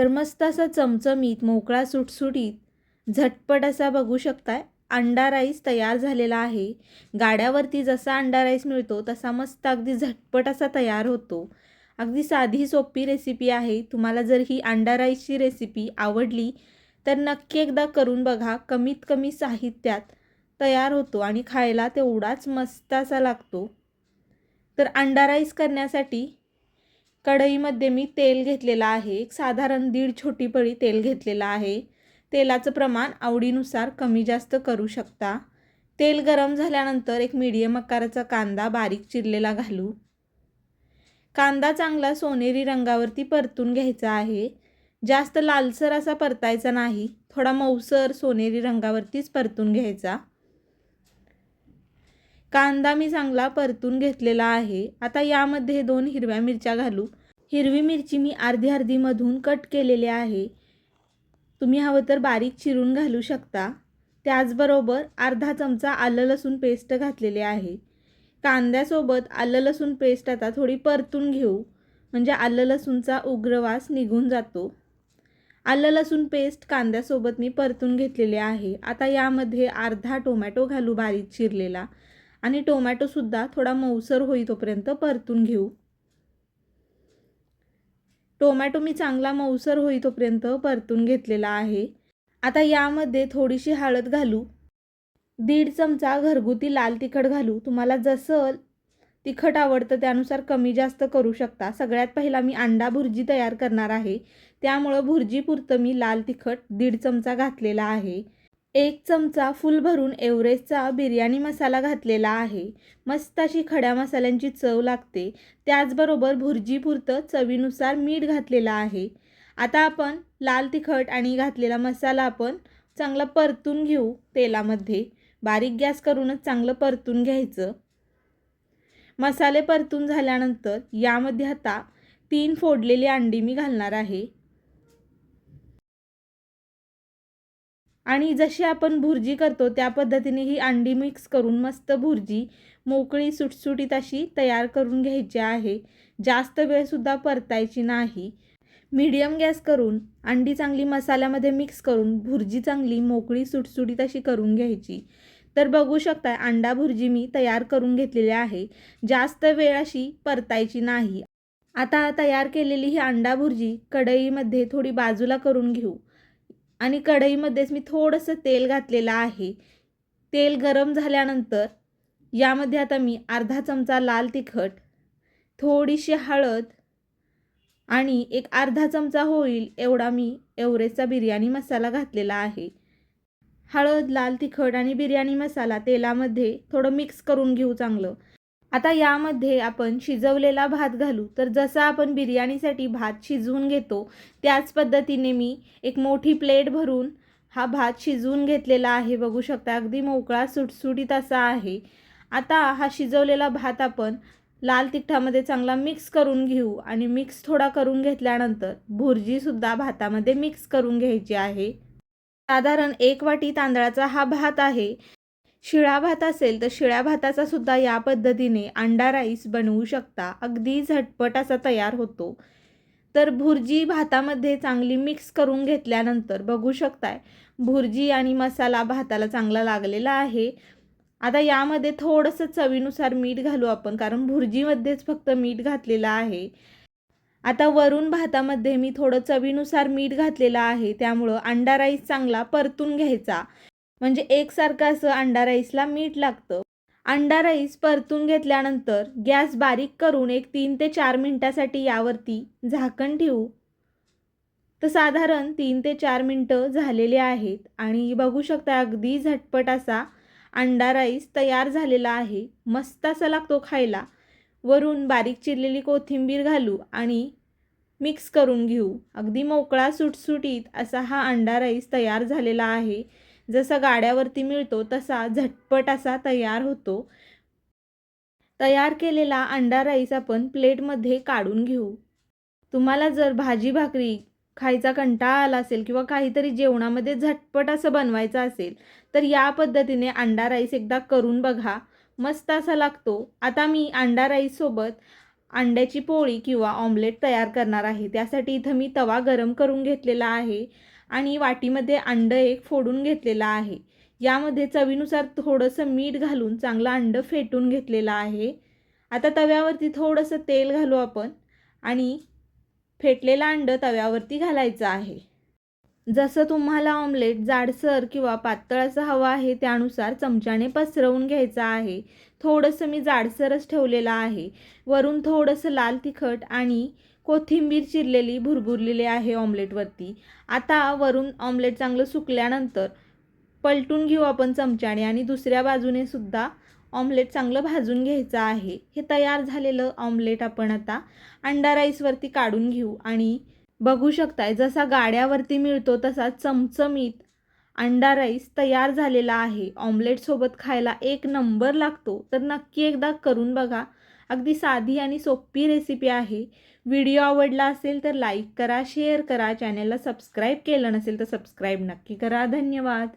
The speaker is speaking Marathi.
तर मस्त असा चमचमीत मोकळा सुटसुटीत झटपट असा बघू शकताय. अंडा राईस तयार झालेला आहे. गाड्यावरती जसा अंडा राईस मिळतो तसा मस्त अगदी झटपट असा तयार होतो. अगदी साधी सोपी रेसिपी आहे. तुम्हाला जर ही अंडा राईसची रेसिपी आवडली तर नक्की एकदा करून बघा. कमीत कमी साहित्यात तयार होतो आणि खायला तेवढाच मस्त असा लागतो. तर अंडा राईस करण्यासाठी कढईमध्ये मी तेल घेतलेलं आहे. एक साधारण दीड छोटी पळी तेल घेतलेलं आहे. तेलाचं प्रमाण आवडीनुसार कमी जास्त करू शकता. तेल गरम झाल्यानंतर एक मीडियम आकाराचा कांदा बारीक चिरलेला घालू. कांदा चांगला सोनेरी रंगावरती परतून घ्यायचा आहे. जास्त लालसर असा परतायचा नाही. थोडा मऊसर सोनेरी रंगावरतीच परतून घ्यायचा. कांदा मी चांगला परतून घेतलेला आहे. आता यामध्ये दोन हिरव्या मिरच्या घालू. हिरवी मिरची मी अर्धी अर्धीमधून कट केलेली आहे. तुम्ही हवं तर बारीक चिरून घालू शकता. त्याचबरोबर अर्धा चमचा आलं लसूण पेस्ट घातलेले आहे. कांद्यासोबत आलं लसूण पेस्ट आता थोडी परतून घेऊ. म्हणजे आलं लसूणचा उग्रवास निघून जातो. आलं लसूण पेस्ट कांद्यासोबत मी परतून घेतलेले आहे. आता यामध्ये अर्धा टोमॅटो घालू बारीक चिरलेला. आणि टोमॅटोसुद्धा थोडा मऊसर होई तोपर्यंत परतून घेऊ. टोमॅटो मी चांगला मऊसर होई तोपर्यंत परतून घेतलेला आहे. आता यामध्ये थोडीशी हळद घालू. दीड चमचा घरगुती लाल तिखट घालू. तुम्हाला जसं तिखट आवडतं त्यानुसार कमी जास्त करू शकता. सगळ्यात पहिला मी अंडा भुर्जी तयार करणार आहे. त्यामुळं भुर्जीपुरतं मी लाल तिखट दीड चमचा घातलेला आहे. एक चमचा फुल भरून एव्हरेस्टचा बिर्याणी मसाला घातलेला आहे. मस्त अशी खड्या मसाल्यांची चव लागते. त्याचबरोबर भुर्जीपुरतं चवीनुसार मीठ घातलेलं आहे. आता आपण लाल तिखट आणि घातलेला मसाला आपण चांगला परतून घेऊ तेलामध्ये. बारीक गॅस करूनच चांगलं परतून घ्यायचं. मसाले परतून झाल्यानंतर यामध्ये आता तीन फोडलेली अंडी मी घालणार आहे. आणि जशी आपण भुर्जी करतो त्या पद्धतीने ही अंडी मिक्स करून मस्त भुर्जी मोकळी सुटसुटीत अशी तयार करून घ्यायची आहे. जास्त वेळसुद्धा परतायची नाही. मीडियम गॅस करून अंडी चांगली मसाल्यामध्ये मिक्स करून भुर्जी चांगली मोकळी सुटसुटीत अशी करून घ्यायची. तर बघू शकता अंडा भुर्जी मी तयार करून घेतलेली आहे. जास्त वेळ अशी परतायची नाही. आता तयार केलेली ही अंडा भुर्जी कढईमध्ये थोडी बाजूला करून घेऊ. आणि कढईमध्येच मी थोडंसं तेल घातलेलं आहे. तेल गरम झाल्यानंतर यामध्ये आता मी अर्धा चमचा लाल तिखट थोडीशी हळद आणि एक अर्धा चमचा होईल एवढा मी एवरेजचा बिर्याणी मसाला घातलेला आहे. हळद लाल तिखट आणि बिर्याणी मसाला तेलामध्ये थोडं मिक्स करून घेऊ चांगलं. आता यामध्ये आपण शिजवलेला भात घालू. तर जसा आपण बिर्याणीसाठी भात शिजवून घेतो त्याच पद्धतीने मी एक मोठी प्लेट भरून हा भात शिजवून घेतलेला आहे. बघू शकता अगदी मोकळा सुटसुटीत असा आहे. आता हा शिजवलेला भात आपण लाल तिखटामध्ये चांगला मिक्स करून घेऊ आणि मिक्स थोडा करून घेतल्यानंतर भुर्जीसुद्धा भातामध्ये मिक्स करून घ्यायची आहे. साधारण एक वाटी तांदळाचा हा भात आहे. शिळा भात असेल तर शिळ्या भाताचा सुद्धा या पद्धतीने अंडा राईस बनवू शकता. अगदी झटपट असा तयार होतो. तर भुर्जी भातामध्ये चांगली मिक्स करून घेतल्यानंतर बघू शकताय भुर्जी आणि मसाला भाताला चांगला लागलेला आहे. आता यामध्ये थोडंसं चवीनुसार मीठ घालू आपण कारण भुर्जीमध्येच फक्त मीठ घातलेलं आहे. आता वरून भातामध्ये मी थोडं चवीनुसार मीठ घातलेलं आहे त्यामुळं अंडा राईस चांगला परतून घ्यायचा. म्हणजे एकसारखं असं अंडा राईसला मीठ लागतं. अंडा राईस परतून घेतल्यानंतर गॅस बारीक करून एक तीन ते चार मिनटासाठी यावरती झाकण ठेवू. तर साधारण तीन ते चार मिनटं झालेले आहेत आणि बघू शकता अगदी झटपट असा अंडा राईस तयार झालेला आहे. मस्त असा लागतो खायला. वरून बारीक चिरलेली कोथिंबीर घालू आणि मिक्स करून घेऊ. अगदी मोकळा सुटसुटीत असा हा अंडा राईस तयार झालेला आहे. जसा गाड्यावरती मिळतो तसा झटपट असा तयार होतो. तयार केलेला अंडा राईस आपण प्लेटमध्ये काढून घेऊ. तुम्हाला जर भाजी भाकरी खायचा कंटाळा आला असेल किंवा काहीतरी जेवणामध्ये झटपट असं बनवायचं असेल तर या पद्धतीने अंडा राईस एकदा करून बघा. मस्त असा लागतो. आता मी अंडा राईससोबत अंड्याची पोळी किंवा ऑमलेट तयार करणार आहे. त्यासाठी इथं मी तवा गरम करून घेतलेला आहे. आणि वाटीमध्ये अंडं एक फोडून घेतलेलं आहे. यामध्ये चवीनुसार थोडंसं मीठ घालून चांगलं अंडं फेटून घेतलेलं आहे. आता तव्यावरती थोडंसं तेल घालू आपण आणि फेटलेलं अंडं तव्यावरती घालायचं आहे. जसं तुम्हाला ऑमलेट जाडसर किंवा पातळ असं हवं आहे त्यानुसार चमच्याने पसरवून घ्यायचं आहे. थोडंसं मी जाडसरच ठेवलेलं आहे. वरून थोडंसं लाल तिखट आणि कोथिंबीर चिरलेली भुरभुरलेली आहे ऑमलेटवरती आता वरून ऑमलेट चांगलं सुकल्यानंतर पलटून घेऊ आपण चमच्याने आणि दुसऱ्या बाजूने सुद्धा ऑमलेट चांगलं भाजून घ्यायचं आहे. हे तयार झालेलं ऑमलेट आपण आता अंडा राईसवरती काढून घेऊ आणि बघू शकताय जसा गाड्यावरती मिळतो तसा चमचमीत अंडा राईस तयार झालेला आहे. ऑमलेटसोबत खायला एक नंबर लागतो. तर नक्की एकदा करून बघा. अगदी साधी आणि सोपी रेसिपी आहे. व्हिडिओ आवडला असेल तर लाईक करा शेअर करा. चॅनलला सबस्क्राईब केलं नसेल तर सबस्क्राईब नक्की करा. धन्यवाद.